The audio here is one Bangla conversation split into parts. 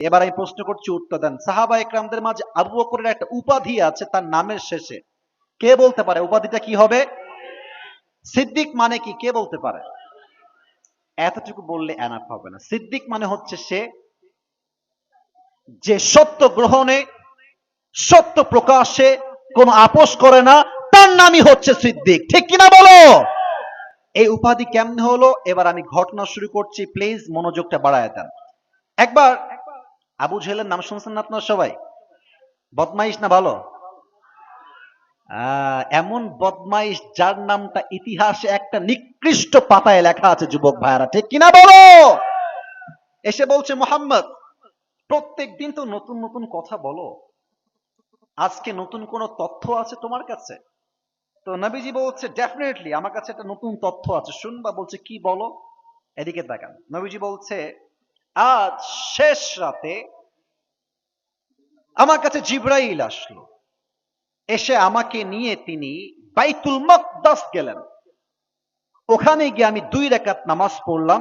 এবার আমি প্রশ্ন করছি উত্তর দেন। সাহাবা একরামদের মাঝে আবু বকরের একটা উপাধি আছে, তার নামের শেষে। কে বলতে পারে? উপাধিটা কি হবে? সিদ্দিক মানে কি? কে বলতে পারে? এতটুকু বললে এনাফ হবে না। সিদ্দিক মানে হচ্ছে সে যে সত্য গ্রহণে, সত্য প্রকাশে কোনো আপোষ করে না, তার নামই হচ্ছে সিদ্দিক। ঠিক কিনা বলো? এই উপাধি কেমনে হলো? এবার আমি ঘটনা শুরু করছি। প্লিজ মনোযোগটা বাড়ায় দেন। একবার আবু জেহেলের নাম শুনছেন না আপনার সবাই? বদমাইশ না ভালো? এমন বদমাইশ যার নামটা ইতিহাসে একটা নিকৃষ্ট পাতায় লেখা আছে, যুবক ভাইয়ারা, ঠিক কিনা বলো? এসে বলছে, মোহাম্মদ প্রত্যেক দিন তো নতুন নতুন কথা বলো। আজকে নতুন কোন তথ্য আছে তোমার কাছে? তো নবীজি বলছে ডেফিনেটলি আমার কাছে একটা নতুন তথ্য আছে। শুনবা, বলছে, কি বলো? এদিকে তাকান। নবীজি বলছে আজ শেষ রাতে আমার কাছে জিব্রাইল আসলো। এসে আমাকে নিয়ে তিনি বাইতুল মকদাস গেলেন। ওখানে গিয়ে আমি দুই রেখাত নামাজ পড়লাম।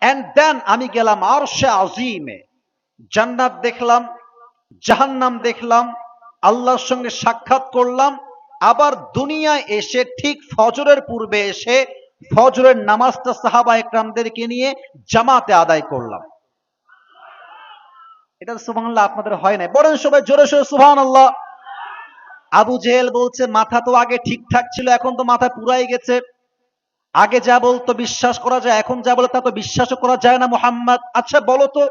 এন্ড দেন আমি গেলাম আরশে আজিমে। জান্নাত দেখলাম, জাহান্নাম দেখলাম, আল্লাহর সঙ্গে সাক্ষাৎ করলাম। আবার দুনিয়ায় এসে ঠিক ফজরের পূর্বে এসে ফজরের নামাজটা সাহাবা একরামদেরকে নিয়ে জামাতে আদায় করলাম। এটা আপনাদের হয় সবাই জোরে সোরে আবু জেহেল বলছে, মাথা তো আগে ঠিকঠাক ছিল, এখন তো মাথা পুরাই গেছে। আগে যা বলতো বিশ্বাস করা যায়, এখন যা বলে তা তো বিশ্বাসও করা যায় না মোহাম্মদ। আচ্ছা বলো তো,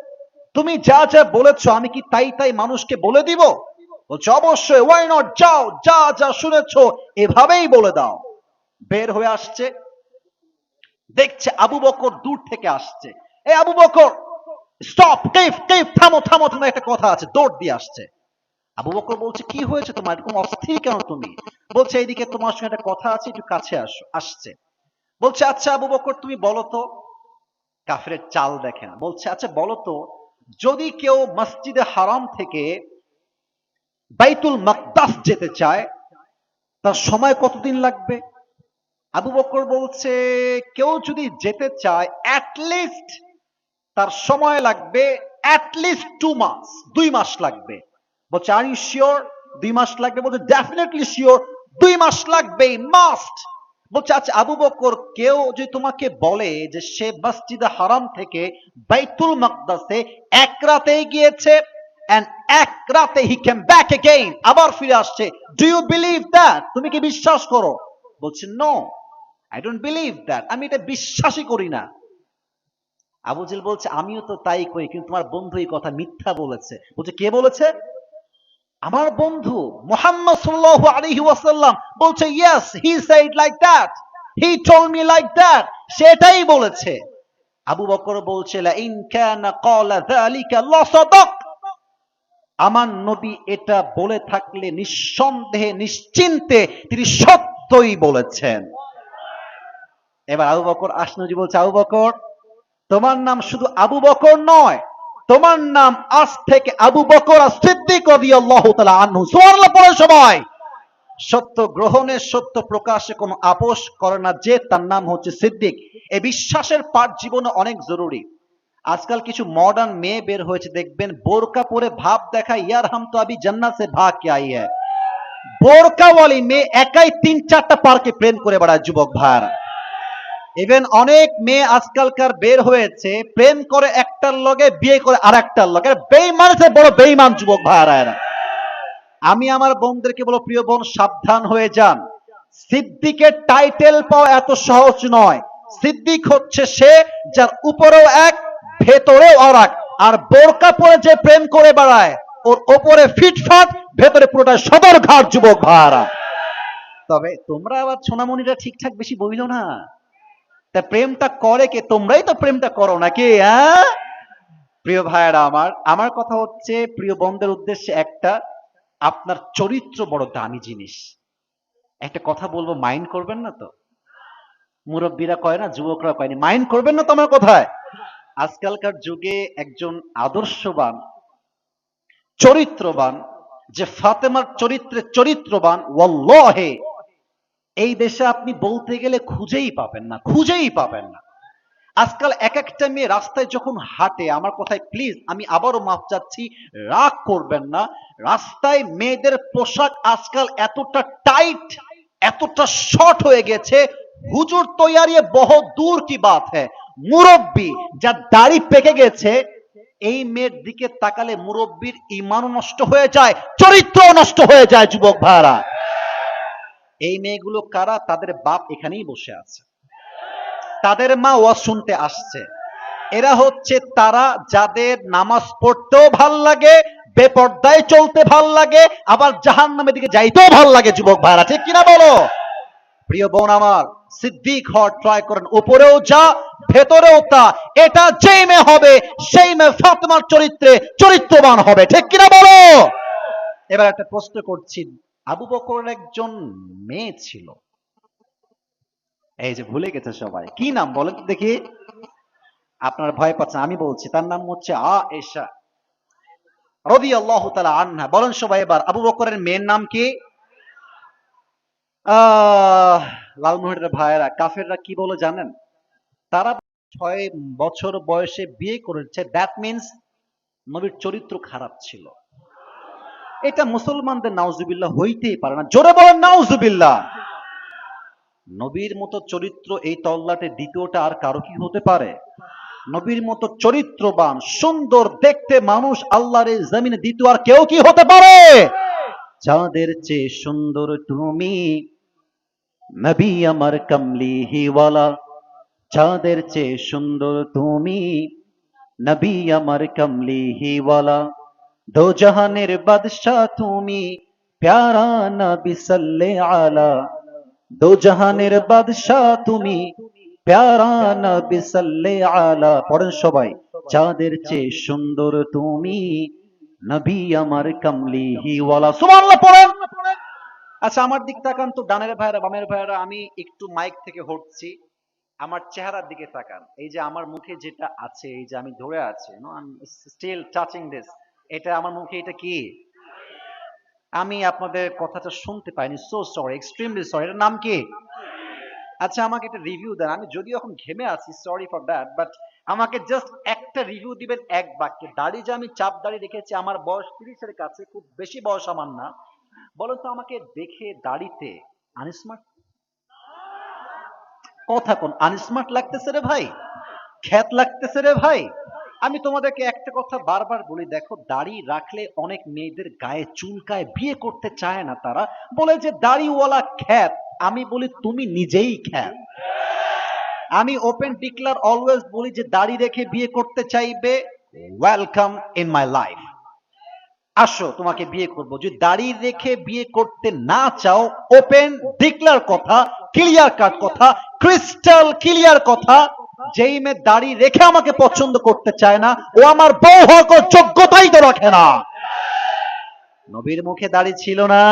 তুমি যা যা বলেছ, আমি কি তাই তাই মানুষকে বলে দিব? বলছে, অবশ্যই ওয়াই নট যাও, যা যা শুনেছো, এভাবেই বলে দাও। বের হয়ে আসছে দেখছে আবু বকর দূর থেকে আসছে। এই আবু বকর স্টপ কেফ কেফ, থামো থামো তোমার একটা কথা আছে, দৌড় দিয়ে আসছে। আবু বকর বলছে, কি হয়েছে তোমার? এরকম অস্থির কেন তুমি? বলছে, এইদিকে তোমার সঙ্গে একটা কথা আছে, একটু কাছে আসো, আসছে। বলছে আচ্ছা আবু বকর, তুমি বলো তো? কাফের চাল দেখে না। বলছে আচ্ছা বলো তো, যদি কেউ মসজিদে হারাম থেকে বাইতুল মাকদাস যেতে চায়, তার সময় কতদিন লাগবে? আবু বকর বলছে, কেউ যদি যেতে চায় অ্যাটলিস্ট তার সময় লাগবে অ্যাটলিস্ট টু মাস দুই মাস লাগবে। বলছে আর ইউ শিওর দুই মাস লাগবে। বলছে ডেফিনেটলি শিওর দুই মাস লাগবে মাস্ট বলছে আচ্ছা আবু বকর, কেউ যদি তোমাকে বলে যে সে মসজিদে হারাম থেকে বাইতুল মাকদাসে এক রাতে গিয়েছে এন্ড এক রাতে হি কেম ব্যাক এগেইন আবার ফিরে আসছে। ডু ইউ বিলিভ দ্যাট তুমি কি বিশ্বাস করো? বলছে no I don't believe that আমি এটা বিশ্বাসই করি না। আবু জেল বলছে, আমিও তো তাই করি, কিন্তু তোমার বন্ধু এই কথা মিথ্যা বলেছে। বলছে, কে বলেছে? আমার বন্ধু মোহাম্মদ সাল্লাল্লাহু আলাইহি ওয়াসাল্লাম। বলছে yes he said like that he told me like that সেটাই বলেছে। আবু বকর বলছে, লা ইন কানা ক্বালা যালিকা লাসাদাক আমার নবী এটা বলে থাকলে নিঃসন্দেহে, নিশ্চিন্তে তিনি সত্যই বলেছেন। এবার আবু বকর আসনজি বলছে, আবু বকর, তোমার নাম শুধু আবু বকর নয়, তোমার নাম আজ থেকে আবু বকর সিদ্দিক রাদিয়াল্লাহু সবাই, সত্য গ্রহণে সত্য প্রকাশে কোনো আপোষ করে না যে তার নাম হচ্ছে সিদ্দিক। এই বিশ্বাসের পাঠ জীবনে অনেক জরুরি। আজকাল কিছু মডার্ন মেয়ে বের হয়েছে, দেখবেন বোরকা পরে ভাব দেখা ইয়ার হাম তো আবি জান্নাত সে ভাগ কে আই হ্যায়? বোরকাওয়ালি মেয়ে একাই তিন চারটা পার্কে প্রেম করে বেড়ায়, যুবক ভাইয়ারা। ইভেন অনেক মেয়ে আজকালকার বের হয়েছে, প্রেম করে একটার লগে, বিয়ে করে আর একটার লগে বেইমান বড় বেইমান যুবক ভাইয়ারা এরা। আমি আমার বোনদেরকে বলো, প্রিয় বোন, সাবধান হয়ে যান। সিদ্দিকের টাইটেল পাওয়া এত সহজ নয়। সিদ্দিক হচ্ছে সে যার উপরেও এক, ভেতরেও আর এক আর বোরকা পরে যে প্রেম করে বেড়ায়, ওর ওপরে ফিটফাট, ভেতরে পুরোটা সদর ঘাট যুবক ভাড়া তবে তোমরা আবার সোনামণিরা ঠিকঠাক বেশি বইল না। তা প্রেমটা করে কে? তোমরাই তো প্রেমটা করো নাকি হ্যাঁ? প্রিয় ভাইয়েরা আমার আমার কথা হচ্ছে, প্রিয় বন্ধের উদ্দেশ্যে একটা আপনার চরিত্র বড় দামি জিনিস। একটা কথা বলব, মাইন্ড করবেন না তো? মুরব্বীরা কয় না যুবকরা কয়নি মাইন্ড করবেন না তো আমার কথায়? আজকালকার যুগে একজন আদর্শবান, চরিত্রবান, যে ফাতেমার চরিত্রে চরিত্রবান, ওয়াল্লাহে! এই দেশে আপনি বলতে গেলে খুঁজেই পাবেন না, খুঁজেই পাবেন না। আজকাল এক একটা মেয়ে রাস্তায় যখন হাঁটে, আমার কথায়, প্লিজ, আমি আবারও মাপ চাচ্ছি, রাগ করবেন না। রাস্তায় মেয়েদের পোশাক আজকাল এতটা টাইট, এতটা শর্ট হয়ে গেছে, হুজুর তৈয়ারি বহু দূর কি বাত হ্যাঁ। মুরব্বী, যা দাড়ি পেকে গেছে, এই মেয়ের দিকে তাকালে মুরব্বীর ইমানও নষ্ট হয়ে যায় চরিত্র নষ্ট হয়ে যায়, যুবক ভাইরা। এই মেয়েগুলো কারা? তাদের বাপ এখানেই বসে আছে। তাদের মা ওয়াজ শুনতে আসছে। এরা হচ্ছে তারা যাদের নামাজ পড়তেও ভালো লাগে, বেপর্দায় চলতে ভালো লাগে, আবার জাহান নামের দিকে যাইতেও ভালো লাগে, যুবক ভাইরা ঠিক কিনা বলো? প্রিয় বোন আমার, সিদ্দিক হওয়ার ট্রাই করেন, উপরেও যা, ভেতরেও তা। এটা যেই মেয়ে হবে, সেই মেয়ে ফাতেমার চরিত্রে চরিত্রবান হবে, ঠিক কিনা বলো? এবার একটা প্রশ্ন করছি। আবু বকরের একজন মেয়ে ছিল। এই যে ভুলে গেছে সবাই। কি নাম বলেন দেখি। আপনার ভয় পাচ্ছেন, আমি বলছি, তার নাম হচ্ছে আ এশা রবি আল্লাহ তালা আন্না বলেন সবাই এবার, আবু বকরের মেয়ের নাম কি? লালমোহনের ভাইয়েরা, কাফেররা কি বলে জানেন? তারা ছয় বছর বয়সে বিয়ে করেছে। দ্যাট মিন্স নবীর চরিত্র খারাপ ছিল। এটা মুসলমানদের নাউজুবিল্লাহ হইতেই পারে না। জোরে বলেন নাউজুবিল্লাহ। নবীর মতো চরিত্র এই তল্লাটে দ্বিতীয়টা আর কারও কি হতে পারে? নবীর মতো চরিত্রবান, সুন্দর, দেখতে মানুষ আল্লাহর এই জমিনে দ্বিতীয় আর কেউ কি হতে পারে? যাদের চেয়ে সুন্দর তুমি, নবী আমার কমলি হিওয়ালা যাদের চেয়ে সুন্দর তুমি, নবী আমার কমলি হিওয়ালা দো জাহানের বাদশাহ তুমি প্যারা নবী সাল্লে আলা দো জাহানের বাদশাহ তুমি প্যারা নবী সাল্লে আলা পড়েন সবাই যাদের চেয়ে সুন্দর তুমি নবী আমার কমলি হিওয়ালা সুবহানাল্লাহ পড়েন আচ্ছা আমার দিক তাকান তো, ডানের ভাইরা বামের ভাইরা আমি একটু মাইক থেকে হটছি। আমার চেহারার দিকে তাকান। এই যে আমার মুখে যেটা আছে, এই যে আমি ধরে আছি no I still touching this এটা আমার মুখে এটা কি? আমি আপনাদের কথাটা শুনতে পাইনি সো সরি এক্সট্রিমলি সরি এটার নাম কি? আচ্ছা আমাকে একটা রিভিউ দেন, আমি যদিও এখন ঘেমে আছি সরি ফর দ্যাট বাট আমাকে জাস্ট একটা রিভিউ দিবেন এক বাক্যে। দাড়ি যে আমি চাপ দাড়ি রেখেছি, আমার বয়স তিরিশের কাছে, খুব বেশি বয়স আমার না। বলো তো আমাকে দেখে দাড়িতে আনস্মার্ট কথা কোন আনস্মার্ট লাগতেছে রে ভাই? খ্যাত লাগতেছে রে ভাই? আমি তোমাদেরকে একটা কথা বারবার বলি, দেখো, দাড়ি রাখলে অনেক মেয়েদের গায়ে চুলকায়, বিয়ে করতে চায় না তারা। বলে যে, দাড়িওয়ালা খ্যাত। আমি বলি, তুমি নিজেই খ্যাত। আমি ওপেন ডিক্লার অলওয়েজ বলি যে, দাড়ি রেখে বিয়ে করতে চাইবে ওয়েলকাম ইন মাই লাইফ আসো, তোমাকে বিয়ে করব। যদি দাড়ি রেখে বিয়ে করতে না চাও ওপেন ডিক্লার কথা ক্লিয়ার কাট কথা ক্রিস্টাল ক্লিয়ার কথা যেই মেয়ে দাড়ি রেখে আমাকে পছন্দ করতে চায় না, ও আমার বউ হওয়ার কোনো যোগ্যতাই তো রাখে না। নবীর মুখে দাড়ি ছিল না।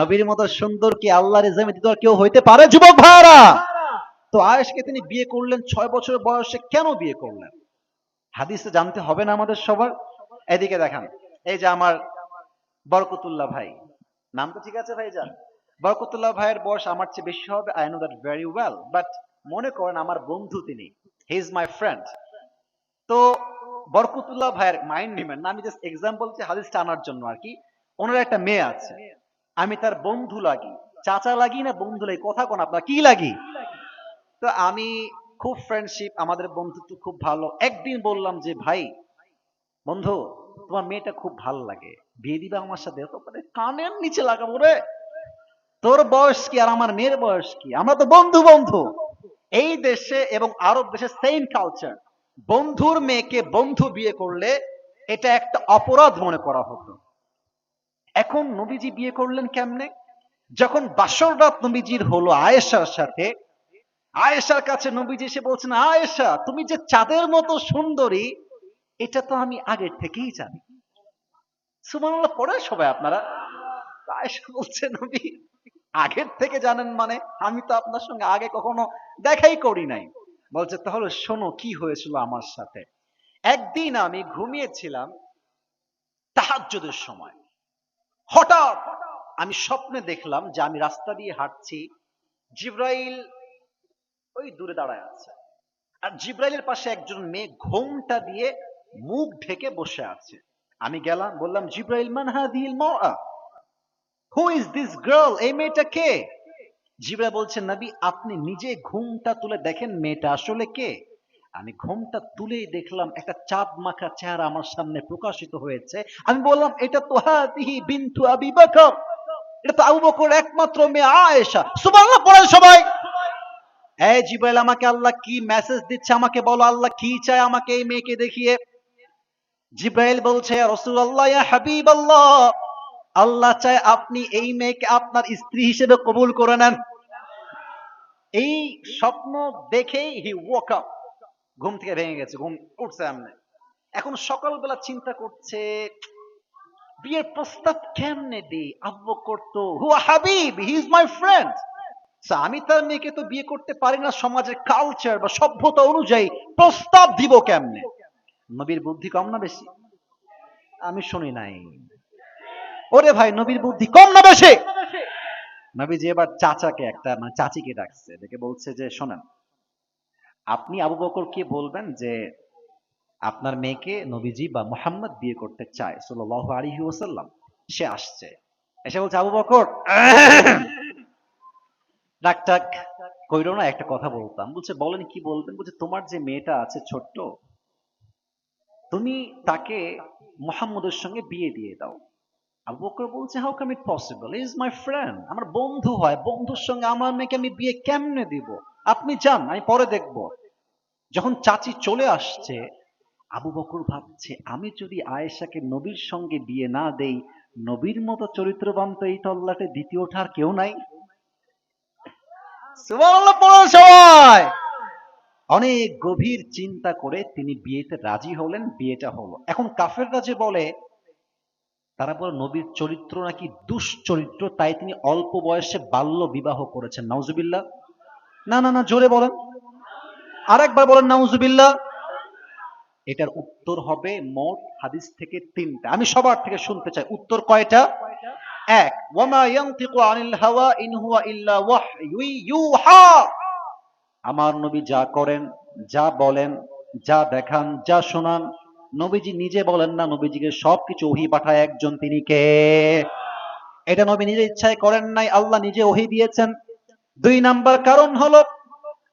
নবীর মতো সুন্দর কি আল্লাহর ইজামে দিতে কেউ হইতে পারে, যুবক ভাইরা তো আয়েশকে তিনি বিয়ে করলেন, ছয় বছর বয়সে কেন বিয়ে করলেন? হাদিসে জানতে হবে না আমাদের সবার। এদিকে দেখান। এই যে আমার বরকতুল্লাহ ভাই। নাম তো ঠিক আছে ভাই যান বরকতুল্লাহ ভাইয়ের বয়স আমার চেয়ে বেশি হবে I know that very well but মনে করেন আমার বন্ধু তিনি। হি ইজ মাই ফ্রেন্ড তো বরকতুল্লাহ ভাইয়ের মাইন্ড নেবেন না, আমি জাস্ট এক্সাম্পল যে হাদিসটা আনার জন্য আর কি। ওনার একটা মেয়ে আছে। আমি তার বন্ধু লাগি। চাচা লাগি না বন্ধু লাগি? কথা কোন আপনার? কি লাগি? তো আমি খুব ফ্রেন্ডশিপ আমাদের বন্ধুত্ব খুব ভালো। একদিন বললাম যে, ভাই, বন্ধু, তোমার মেয়েটা খুব ভালো লাগে। বিয়ে দিবে আমার সাথে? তো কানের নিচে লাগাবো রে। তোর বয়স কি আর আমার মেয়ের বয়স কি? আমরা তো বন্ধু বন্ধু। এই দেশে এবং আরব দেশে সেম কালচার বন্ধুর মেয়েকে বন্ধু বিয়ে করলে এটা একটা অপরাধ মনে করা হতো। এখন নবীজি বিয়ে করলেন কেমনে? যখন বাসর রাত নবীজির হলো আয়েশার সাথে, আয়েশার কাছে নবীজি এসে বলছেন, আয়েশা, তুমি যে চাঁদের মতো সুন্দরী, এটা তো আমি আগের থেকেই জানি। সুমানুল্লাহ পড়ে সবাই আপনারা? আয়েশা বলছে, নবী, আগের থেকে জানেন মানে আমি তো আপনার সঙ্গে আগে কখনো দেখাই করি নাই। বলছে, তাহলে শোনো কি হয়েছিল আমার সাথে? একদিন আমি ঘুমিয়েছিলাম তাহাজ্জুদের সময়। হঠাৎ আমি স্বপ্নে দেখলাম যে আমি রাস্তা দিয়ে হাঁটছি, জিব্রাইল ওই দূরে দাঁড়ায় আছে। আর জিব্রাইলের পাশে একজন মেয়ে ঘোমটা দিয়ে মুখ ঢেকে বসে আছে। আমি গেলাম, বললাম, জিব্রাইল, মান হাদিল মারআ? হু ইজ দিস গার্ল এই মেয়েটা কে? জিব্রাইল বলছেন, নবী, আপনি নিজে ঘুমটা তুলে দেখেন মেয়েটা আসলে কে? আমি ঘুমটা তুলেই দেখলাম, একটা চাঁদ মাখা চেহারা আমার সামনে প্রকাশিত হয়েছে। আমি বললাম, এটা তো হাদিহি বিনতু আবি বকর। এটা তো আবু বকর একমাত্র মেয়ে আয়েশা। সুবহানাল্লাহ, পড়েন সবাই। এই জিব্রাইল, আমাকে আল্লাহ কি মেসেজ দিচ্ছে? আমাকে বলো, আল্লাহ কি চায় আমাকে এই মেয়েকে দেখিয়ে? জিব্রাইল বলছে রাসূলুল্লাহ, ইয়া হাবিবাল্লাহ, আল্লাহ চায় আপনি এই মেয়েকে আপনার স্ত্রী হিসেবে কবুল করে নেন। এই স্বপ্ন দেখেই হি ওয়াক আপ ঘুম থেকে ভেঙে গেছে, ঘুম উঠছে এমনি এখন সকালবেলা চিন্তা করছে, বিয়ের প্রস্তাব কেমনে দিই? আব্বু করতো, হুয়া হাবিব হি ইজ মাই ফ্রেন্ড আমি তার মেয়েকে তো বিয়ে করতে পারি না, সমাজের কালচার বা সভ্যতা অনুযায়ী প্রস্তাব দিব কেমনে? নবীর বুদ্ধি কম না বেশি? আমি শুনি নাই। ওরে ভাই, নবীর বুদ্ধি কম না বেশি? নবীজি এবার চাচাকে, একটা মানে চাচিকে ডাকছে, দেখে বলছে যে, শোনেন, আপনি আবু বকরকে বলবেন যে, আপনার মেয়েকে নবীজি বা মোহাম্মদ বিয়ে করতে চায়, সাল্লাল্লাহু আলাইহি ওয়াসাল্লাম। সে আসছে। এসে বলছে, আবু বকর! ডাক টাক কইরো না, একটা কথা বলতাম। বলছে, বলেন, কি বলবেন? বলছে, তোমার যে মেয়েটা আছে ছোট্ট, তুমি তাকে মোহাম্মদের সঙ্গে বিয়ে দিয়ে দাও। আবু বকর বলছে how come it possible is my friend আমার বন্ধু হয়। বন্ধুর সঙ্গে আমার মেয়েকে আমি বিয়ে কেমনে দিব? আপনি যান, আমি পরে দেখব। যখন চাচি চলে আসছে, আবু বকর ভাবছে, আমি যদি আয়েশাকে নবীর সঙ্গে বিয়ে না দেই, নবীর মতো চরিত্রবান তো এই তল্লাটে দ্বিতীয় আর কেউ নাই? সবাই! অনেক গভীর চিন্তা করে তিনি বিয়েতে রাজি হলেন, বিয়েটা হলো। এখন কাফেররা যে বলে তারা বলে নবীর চরিত্র নাকি দুশ্চরিত্র, তাই তিনি অল্প বয়সে বাল্য বিবাহ করেছেন। নাউজুবিল্লাহ। না না না, জোরে বলেন। আরেকবার বলেন, নাউজুবিল্লাহ। এটার উত্তর হবে মোট হাদিস থেকে তিনটা। আমি সবার থেকে শুনতে চাই। উত্তর কয়টা? এক। ওয়ামা ইয়ানতিকু আনিল হাওয়া ইন ইল্লা ওয়াহয়ু ইউহা। আমার নবী যা করেন, যা বলেন, যা দেখান, যা শোনান নবীজি নিজে বলেন না, নবীজিকে সবকিছু ওহি পাঠায় একজন তিনি কে? এটা নবী নিজে ইচ্ছায় করেন নাই, আল্লাহ নিজে ওহি দিয়েছেন। দুই নাম্বার কারণ হলো,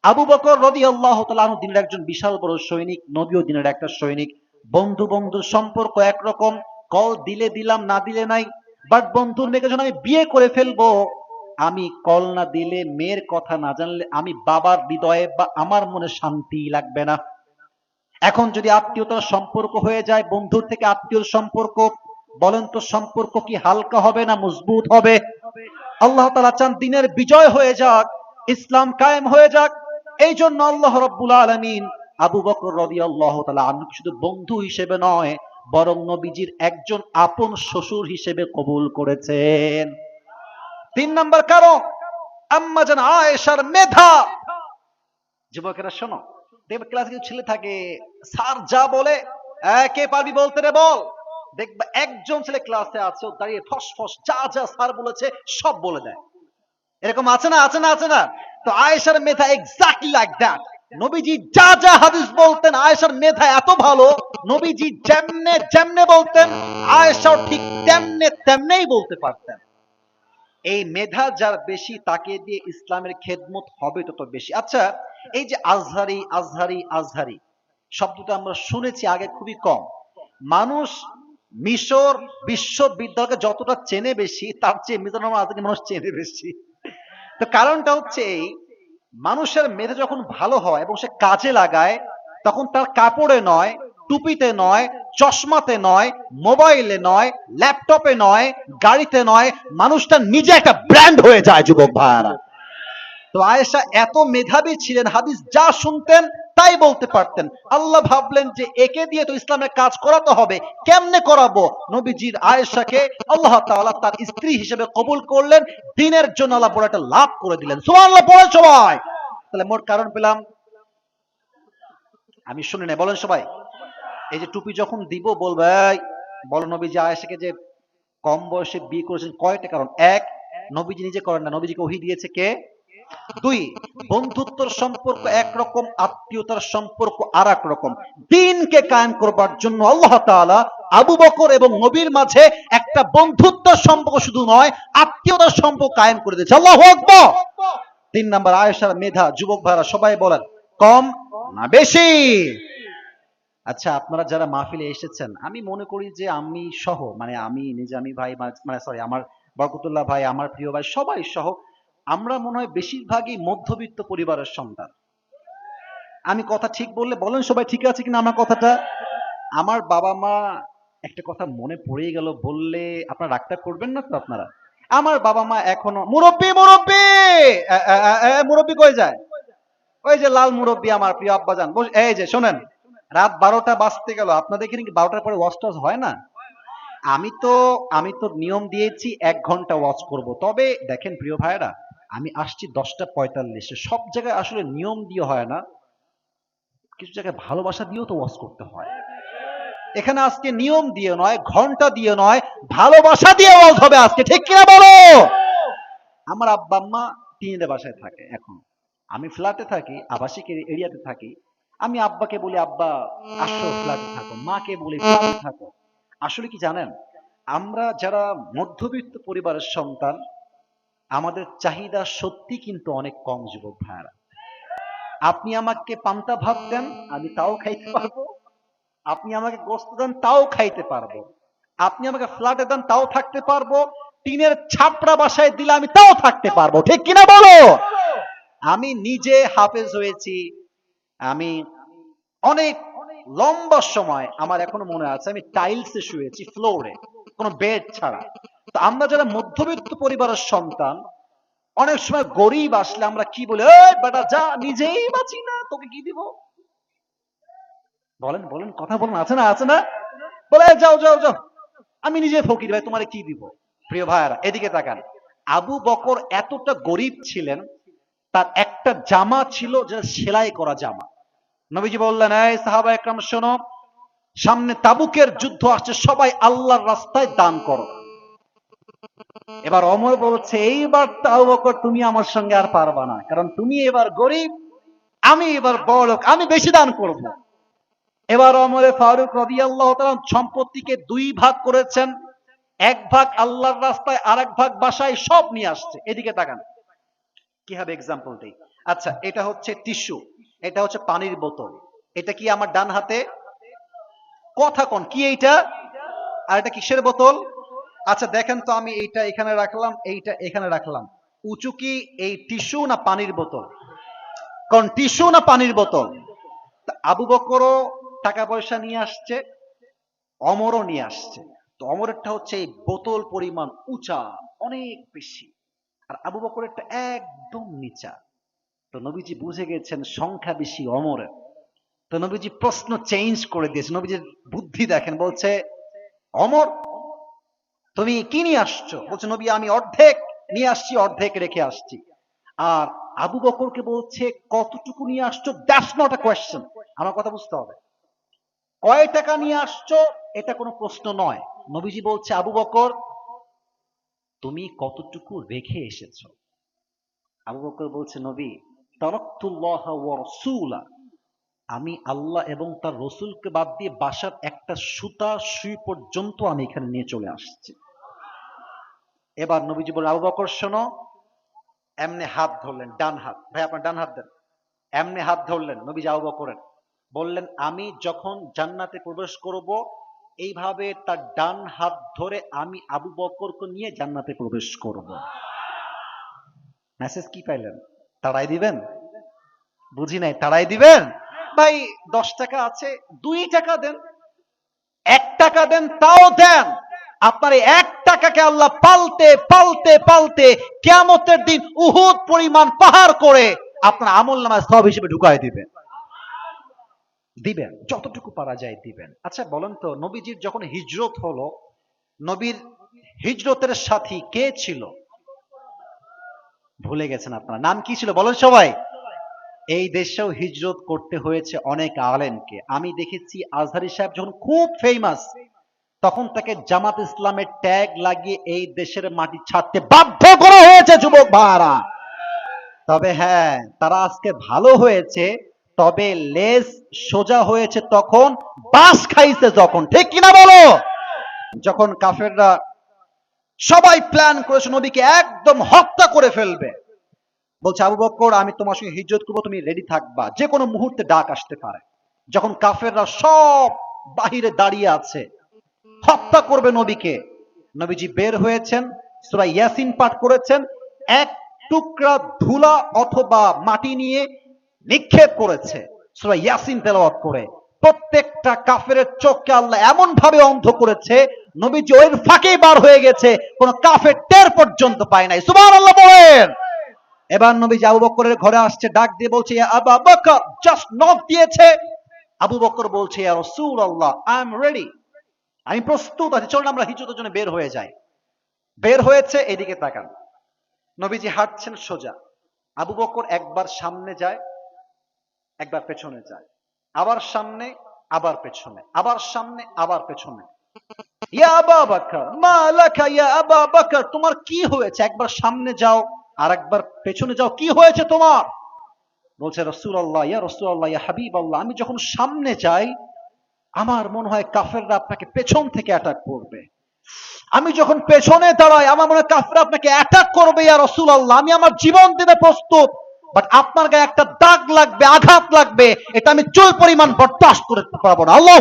আবু বকর রদি আল্লাহ দিনের একজন বিশাল বড় সৈনিক, নবীও দিনের একটা সৈনিক। বন্ধু বন্ধুর সম্পর্ক একরকম, কল দিলে দিলাম, না দিলে নাই। বাট বন্ধুর মেয়েকে যখন আমি বিয়ে করে ফেলব, আমি কল না দিলে মেয়ের কথা না জানলে আমি বাবার হৃদয়ে বা আমার মনে শান্তি লাগবে না। এখন যদি আত্মীয়তার সম্পর্ক হয়ে যায়, বন্ধুর থেকে আত্মীয় সম্পর্ক, বলেন তো সম্পর্ক কি হালকা হবে না মজবুত হবে? আল্লাহ তালা চান দিনের বিজয় হয়ে যাক, ইসলাম কায়েম হয়ে যাক। এই জন্য আল্লাহ রব্বুল আলমিন আবু বকর রবি আল্লাহ তালা আনুকে শুধু বন্ধু হিসেবে নয়, বরং নবীজির একজন আপন শ্বশুর হিসেবে কবুল করেছেন। তিন নম্বর কারণ, আম্মা যেন আয়েশার মেধা। যুবকেরা শোনো দেখবে ক্লাসে কিছু ছেলে থাকে, স্যার, যা বলে কে পারবি বলতে রে বল? দেখবে একজন ছেলে ক্লাসে আছে দাঁড়িয়ে ফস ফস যা যা, স্যার বলেছে, সব বলে দেয়। এরকম আছে না আছে না আছে না? তো আয়েশার মেধা এক্স্যাক্টলি লাইক দ্যাট নবীজি যা যা হাদিস বলতেন, আয়েশার মেধা এত ভালো, নবীজি যেমনে যেমনে বলতেন, আয়েশাও ঠিক তেমনে, তেমনেই বলতে পারতেন। এই মেধা যার বেশি, তাকে দিয়ে ইসলামের খেদমত হবে তত বেশি। আচ্ছা এই যে আজহারি আজহারি আজহারি, শব্দটা আমরা শুনেছি আগে খুবই কম। মানুষ মিশর বিশ্ববিদ্যালয়কে যতটা চেনে বেশি, তার চেয়ে মিজানুর আজহারি মানুষ চেনে বেশি। তো কারণটা হচ্ছে এই, মানুষের মেধা যখন ভালো হয় এবং সে কাজে লাগায়, তখন তার কাপড়ে নয়, টুপিতে নয়, চশমাতে নয়, মোবাইলে নয়, ল্যাপটপে নয়, গাড়িতে নয়, মানুষটা নিজে একটা ব্র্যান্ড হয়ে যায়, যুবক ভাইয়ারা। তো আয়েশা এত মেধাবী ছিলেন হাদিস যা শুনতেন তাই বলতে পারতেন। আল্লাহ ভাবলেন যে একে দিয়ে তো ইসলামের কাজ করাতে হবে কেমনে করাবো? নবীজির আয়েশাকে আল্লাহ তাআলা তার স্ত্রী হিসেবে কবুল করলেন দিনের জন্য আল্লাহ বড় একটা লাভ করে দিলেন। সুবহানাল্লাহ পড়েন সবাই। তাহলে মোট কারণ পেলাম? আমি শুনি নাই বলেন সবাই। এই যে টুপি যখন দিব বলবে "এই, বলো নবীজি আয়েশাকে যে কম বয়সে বিয়ে করেছেন কয়টা কারণ? এক নবীজি নিজে করেন না নবীজিকে ওহি দিয়েছে কে? দুই, বন্ধুত্বর সম্পর্ক একরকম, আত্মীয়তার সম্পর্ক আর এক রকম দিনকে কায়েম করবার জন্য আল্লাহ তাআলা আবু বকর এবং নবীর মাঝে একটা বন্ধুত্বের সম্পর্ক শুধু নয়, আত্মীয়তার সম্পর্ক কায়েম করে দিয়েছে। আল্লাহ তিন নাম্বার, আয়েশার মেধা, যুবক ভাইরা সবাই বলেন, কম না বেশি? আচ্ছা আপনারা যারা মাহফিলে এসেছেন, আমি মনে করি যে আমি সহ মানে আমি, নিজামি ভাই মানে সরি আমার বরকতুল্লাহ ভাই, আমার প্রিয় ভাই সবাই সহ আমরা মনে হয় বেশিরভাগই মধ্যবিত্ত পরিবারের সন্তান। আমি কথা ঠিক বললে বলেন সবাই ঠিক আছে কিনা আমার কথাটা? আমার বাবা মা একটা কথা মনে পড়ে গেল বললে আপনারা রাগটা করবেন না তো আপনারা? আমার বাবা মা এখনও, মুরব্বী মুরব্বী! মুরব্বী কই যায়? ওই যে লাল মুরব্বী আমার প্রিয় আব্বাজান, বস- এই যে শোনেন, রাত বারোটা বাজতে গেল, আপনাদের এখানে কি বারোটার পরে ওয়াচ টস হয় না? আমি তো আমি তো নিয়ম দিয়েছি এক ঘণ্টা ওয়াচ করব। তবে দেখেন প্রিয় ভাইরা আমি আসছি দশটা পঁয়তাল্লিশে। সব জায়গায় আসলে নিয়ম দিয়ে হয় না। কিছু জায়গায় ভালোবাসা দিয়েও তো ওয়াচ করতে হয়। এখানে আজকে নিয়ম দিয়ে নয়, ঘণ্টা দিয়ে নয়, ভালোবাসা দিয়ে ওয়াজ হবে আজকে। ঠিক কিনা বলো? আমার আব্বা আম্মা টিনের বাসায় থাকে এখন। আমি ফ্ল্যাটে থাকি, আবাসিক এরিয়াতে থাকি। আমি আব্বাকে বলি, আব্বা, আসো ফ্ল্যাটে থাকো। মাকে বলি, ফ্ল্যাটে থাকো। আসলে কি জানেন? আমরা যারা মধ্যবিত্ত পরিবারের সন্তান আমাদের চাহিদা সত্যি কিন্তু অনেক কম, যুবক ভাইয়ারা। আপনি আমাকে পান্তা ভাত দেন, আমি তাও খাইতে পারব। আপনি আমাকে গোস্ত দেন, তাও খাইতে পারব। আপনি আমাকে ফ্ল্যাটে দেন, তাও থাকতে পারব। টিনের ছাপড়া বাসায় দিলে আমি তাও থাকতে পারব। ঠিক কিনা বলো? আমি নিজে হাফেজ হয়েছি। আমি অনেক লম্বা সময়, আমার এখনও মনে আছে, আমি টাইলসে শুয়েছি, ফ্লোরে, কোনো বেড ছাড়া। আমরা যারা মধ্যবিত্ত পরিবারের সন্তান, অনেক সময় গরিব আসলে আমরা কি বলে, "এই বেটা, যা, নিজেই বাঁচি না, তোকে কি দিব? বলেন বলেন, কথা বলেন, আছে না আছে না? বলে যাও যাও যাও, আমি নিজে ফকির, ভাই, তোমারে কি দিব? প্রিয় ভাইয়ারা, এদিকে তাকান। আবু বকর এতটা গরিব ছিলেন, তার একটা জামা ছিল যেটা সেলাই করা জামা। নবীজি বললেন, এই সাহাবা একরাম শোনো, সামনে তাবুকের যুদ্ধ আসছে, সবাই আল্লাহর রাস্তায় দান করো। এবার অমর বলছে, এইবার তাও বকর, তুমি আমার সঙ্গে আর পারবা না। কারণ তুমি এবার গরিব, আমি এবার বড় আমি বেশি দান করব। এবার অমরে ফারুক রবি আল্লাহ সম্পত্তিকে দুই ভাগ করেছেন। এক ভাগ আল্লাহর রাস্তায় আর এক ভাগ বাসায় সব নিয়ে আসছে। এদিকে তাকান। কীভাবে এক্সাম্পল দেই? আচ্ছা এটা হচ্ছে টিস্যু এটা হচ্ছে পানির বোতল। এটা কি আমার ডান হাতে? কথা কোন? কি এইটা? আর এটা কিসের বোতল? আচ্ছা দেখেন তো আমি এইটা এখানে রাখলাম, এইটা এখানে রাখলাম। উঁচু কি এই টিস্যু না পানির বোতল? কোন টিস্যু না পানির বোতল? আবু বকরও টাকা পয়সা নিয়ে আসছে, অমরও নিয়ে আসছে। তো অমরেরটা হচ্ছে এই বোতল পরিমাণ উঁচা, অনেক বেশি। আর আবু বকরেরটা একদম নিচা। তো নবীজি বুঝে গেছেন সংখ্যা বেশি অমরের। তো নবীজি প্রশ্ন চেঞ্জ করে দিয়েছে। নবীজির বুদ্ধি দেখেন, বলছে, অমর তুমি কি নিয়ে আসছো? বলছে, নবী, আমি অর্ধেক নিয়ে আসছি, অর্ধেক রেখে আসছি। আর আবু বকরকে বলছে, কতটুকু নিয়ে আসছো? দ্যাটস নট আ কোয়েশ্চেন আমার কথা বুঝতে হবে। কয় টাকা নিয়ে আসছো? এটা কোনো প্রশ্ন নয়। নবীজি বলছে, আবু বকর, তুমি কতটুকু রেখে এসেছ? আবু বকর বলছে, নবী, তারাক্তুল্লাহ ওয়া রাসূলা, আমি আল্লাহ এবং তার রসুলকে বাদ দিয়ে বাসার একটা সুতা, সুই পর্যন্ত আমি এখানে নিয়ে চলে আসছি। এবার নবীজি বললেন, আবু বকর, শোনো, এমনি হাত ধরলেন, ডান হাত। ভাই, আপনার ডান হাত দেন। এমনি হাত ধরলেন, নবীজি আবু বকরের। বললেন, আমি যখন জান্নাতে প্রবেশ করব, এইভাবে তার ডান হাত ধরে আমি আবু বকরকে নিয়ে জান্নাতে প্রবেশ করব। মেসেজ কি পাইলেন? তাড়াই দিবেন? বুঝি নাই, তাড়াই দিবেন? ভাই, দশ টাকা আছে, দুই টাকা দেন, এক টাকা দেন, তাও দেন। আপনার এক টাকাকে আল্লাহ পালতে পালতে পালতে কেয়ামতের দিন উহুদ পরিমাণ পাহাড় করে আপনার আমল নামায় সব হিসেবে ঢুকাই দিবেন। দিবেন, যতটুকু পারা যায় দিবেন। আচ্ছা বলেন তো, নবীজির যখন হিজরত হলো, নবীর হিজরতের সাথী কে ছিল? ভুলে গেছেন আপনারা। নাম কি ছিল বলেন সবাই। এই দেশেও হিজরত করতে হয়েছে অনেক আলেমকে। আমি দেখেছি আজহারি সাহেব যখন খুব ফেমাস তখন তাকে জামাত ইসলামের ট্যাগ লাগিয়ে এই দেশের মাটি ছাড়তে বাধ্য করা হয়েছে যুবক ভাড়া তবে হ্যাঁ তারা আজকে ভালো হয়েছে, তবে লেজ সোজা হয়েছে তখন বাস খাইছে যখন, ঠিক কিনা বলো? যখন কাফেররা সবাই প্ল্যান করেছে নবীকে একদম হত্যা করে ফেলবে। বলছে, আবু বক্কর, আমি তোমার সঙ্গে হিজরত করব, তুমি রেডি থাকবা। যে কোনো মুহূর্তে ডাক আসতে পারে। যখন কাফেররা সব বাহিরে দাঁড়িয়ে আছে হত্যা করবে নবীকে। নবীজি বের হয়েছেন, সূরা ইয়াসিন পাঠ করেছেন, এক টুকরা ধুলা অথবা মাটি নিয়ে নিক্ষেপ করেছে, সূরা ইয়াসিন তেলাওয়াত করে। প্রত্যেকটা কাফেরের চোখকে আল্লাহ এমন ভাবে অন্ধ করেছে, নবীজি ওই ফাঁকে বার হয়ে গেছে, কোন কাফের টের পর্যন্ত পায় নাই। সুবহানাল্লাহ বলেন। এবার নবীজি আবু বকরের ঘরে আসছে, ডাক দিয়ে বলছে আবু বকর জাস্ট নক দিয়েছে। আবু বকর বলছে, ইয়া রাসূলুল্লাহ আই এম রেডি আমি প্রস্তুত আছি, চলুন আমরা হিজরতের জন্য বের হয়ে যাই। বের হয়েছে, এদিকে তাকান। নবীজি হাঁটছেন সোজা। আবু বকর একবার সামনে যায়, একবার পেছনে যায়। আবার সামনে, আবার পেছনে। আবার সামনে, আবার পেছনে। তোমার কি হয়েছে? একবার সামনে যাও আর একবার পেছনে যাও, কি হয়েছে তোমার? বলছে রসুল্লাহ ইয়া রসুল্লাহ ইয়া হাবিব আল্লাহ আমি যখন সামনে যাই আমার মনে হয় কাফেররা আপনাকে পেছন থেকে অ্যাটাক করবে। আমি যখন পেছনে দাঁড়াই, আমার মনে হয় কাফেররা আপনাকে অ্যাটাক করবে, ইয়া রসুল আল্লাহ আমি আমার জীবন দিতে প্রস্তুত। বাট আপনার গায়ে একটা দাগ লাগবে, আঘাত লাগবে, এটা আমি চুল পরিমাণ বরদাস্ত করতে পারব না। আল্লাহ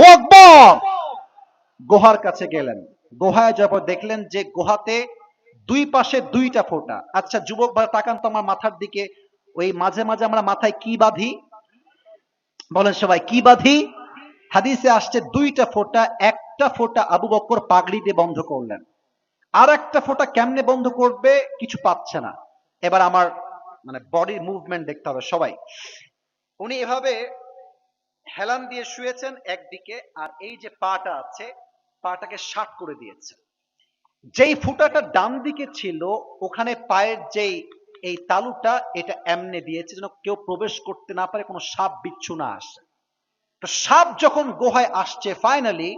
গুহার কাছে গেলেন। গুহায় যাওয়ার দেখলেন যে গুহাতে দুই পাশে দুইটা ফোঁটা। আচ্ছা যুবক ভাই, তাকান তো আমার মাথার দিকে। ওই মাঝে মাঝে আমরা মাথায় কি বাঁধি? বলেন সবাই, কি বাঁধি? হাদিসে আসছে, দুইটা ফোঁটা, একটা ফোঁটা আবু বক্কর পাগড়ি দিয়ে বন্ধ করলেন। আর একটা ফোঁটা কেমনে বন্ধ করবে কিছু পাচ্ছে না। এবার আমার মানে বডির মুভমেন্ট দেখতে হবে সবাই। উনি এভাবে হেলান দিয়ে শুয়েছেন একদিকে, আর এই যে পাটা আছে, পাটাকে শার্ট করে দিয়েছে। যেই ফুটাটা ডান দিকে ছিল, ওখানে পায়ের যেই, এই তালুটা, এটা এমনে দিয়েছে যেন কেউ প্রবেশ করতে না পারে, কোনো সাপ বিচ্ছু না আসে। তো সাপ যখন গুহায় আসছে ফাইনালি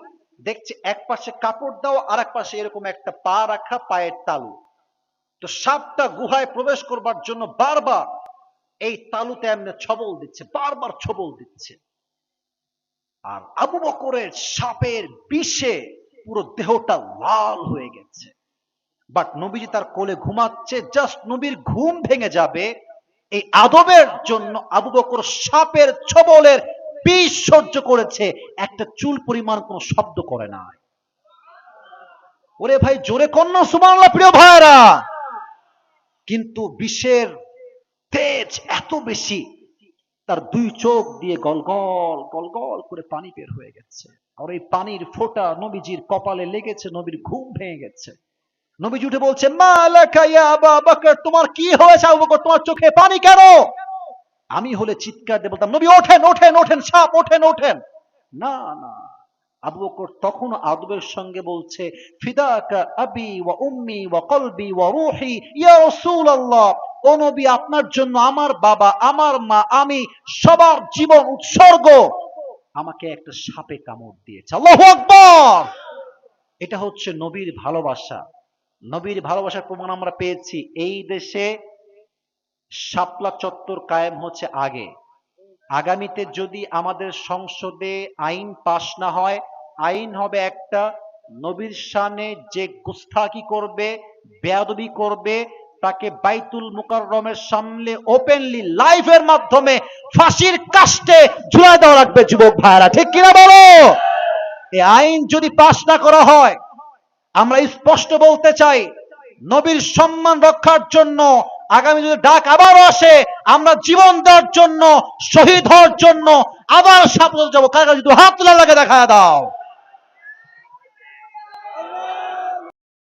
দেখছে এক পাশে কাপড় দেওয়া আর এক পাশে এরকম একটা পা রাখা পায়ের তালু। তো সাপটা গুহায় প্রবেশ করবার জন্য বারবার এই তালুতে এমনি ছবল দিচ্ছে, বারবার ছবল দিচ্ছে। আর আবু বকরের সাপের বিষে পুরো দেহটা লাল হয়ে গেছে। বাট নবীজি তার কোলে ঘুমাচ্ছে, জাস্ট নবীর ঘুম ভেঙে যাবে। এই আদবের জন্য আবু বকর সাপের ছবলের বিষ সহ্য করেছে, একটা চুল পরিমাণ কোনো শব্দ করে না ওরে ভাই, জোরে কন্যা সুমানলা প্রিয় ভাইরা কিন্তু বিষের তেজ এত বেশি, তার দুই চোখ দিয়ে গলগল গলগল করে পানি বের হয়ে গেছে। আর এই পানির ফোঁটা নবীজির কপালে লেগেছে, নবীর ঘুম ভেঙে গেছে। নবীজি উঠে বলছে, মা লাকা আবা বকর, তোমার কি হয়েছে তোমার চোখে পানি কেন? আমি হলে চিৎকার দিয়ে বলতাম, নবী, ওঠেন ওঠেন ওঠেন, সাপ, ওঠেন ওঠেন। না না। আবু বকর তখন আদবের সঙ্গে বলছে, ফিদাকা আবি ওয়া উম্মি ওয়া কলবি ওয়া রূহি, ইয়া রাসূলুল্লাহ, ও নবী, আপনার জন্য আমার বাবা, আমার মা, আমি সবার জীবন উৎসর্গ। আমাকে একটা সাপে কামড় দিয়েছে। আল্লাহু আকবার! এটা হচ্ছে নবীর ভালোবাসা। নবীর ভালোবাসার প্রমাণ আমরা পেয়েছি। এই দেশে শাপলা চত্বর কায়েম হচ্ছে আগে। আগামীতে যদি আমাদের সংসদে আইন পাশ না হয়, আইন হবে একটা নবীর শানে যে গুস্তাকি করবে, বেয়াদবি করবে, তাকে বাইতুল মুকাররমের সামনে ওপেনলি লাইভের মাধ্যমে ফাঁসির কাস্টে ঝুলাই দেওয়া লাগবে, যুবক ভাইরা ঠিক কিনা বলো? এই আইন যদি পাশ না করা হয়, আমরা স্পষ্ট বলতে চাই, নবীর সম্মান রক্ষার জন্য আগামী যদি ডাক আবার আসে, আমরা জীবন দেওয়ার জন্য, শহীদ হওয়ার জন্য আবার সাপোজ যাব। কার কাছে হাত তোলা লাগে দেখা দাও।